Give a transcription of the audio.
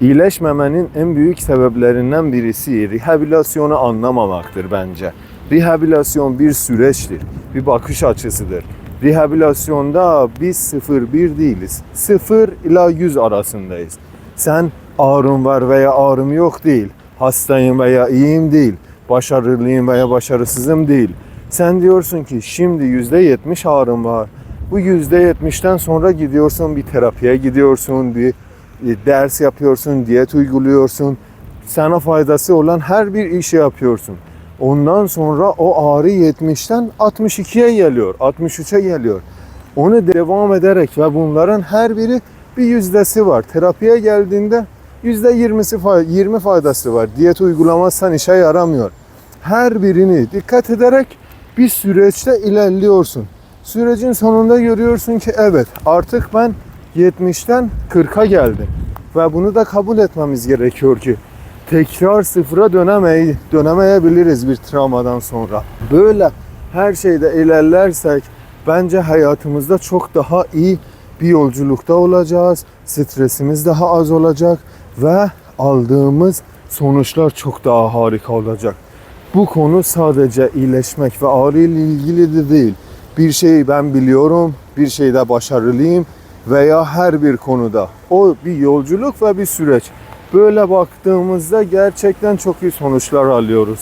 İyileşmemenin en büyük sebeplerinden birisi rehabilitasyonu anlamamaktır bence. Rehabilitasyon bir süreçtir, bir bakış açısıdır. Rehabilitasyonda biz 0-1 değiliz. 0 ila 100 arasındayız. Sen ağrım var veya ağrım yok değil. Hastayım veya iyiyim değil. Başarılıyım veya başarısızım değil. Sen diyorsun ki şimdi %70 ağrım var. Bu %70'ten sonra gidiyorsun bir terapiye gidiyorsun, bir ders yapıyorsun, diyet uyguluyorsun. Sana faydası olan her bir işi yapıyorsun. Ondan sonra o ağrı 70'ten 62'ye geliyor, 63'e geliyor. Onu devam ederek ve bunların her biri bir yüzdesi var. Terapiye geldiğinde yüzde 20'si fay- 20 faydası var. Diyet uygulamazsan işe yaramıyor. Her birini dikkat ederek bir süreçte ilerliyorsun. Sürecin sonunda görüyorsun ki evet artık ben 70'ten 40'a geldim. Ve bunu da kabul etmemiz gerekiyor ki tekrar sıfıra dönemeyi, dönemeyebiliriz bir travmadan sonra. Böyle her şeyde ilerlersek bence hayatımızda çok daha iyi bir yolculukta olacağız. Stresimiz daha az olacak ve aldığımız sonuçlar çok daha harika olacak. Bu konu sadece iyileşmek ve ağrı ile ilgili de değil. Bir şeyi ben biliyorum, bir şeyde başarılıyım veya her bir konuda. O bir yolculuk ve bir süreç. Böyle baktığımızda gerçekten çok iyi sonuçlar alıyoruz.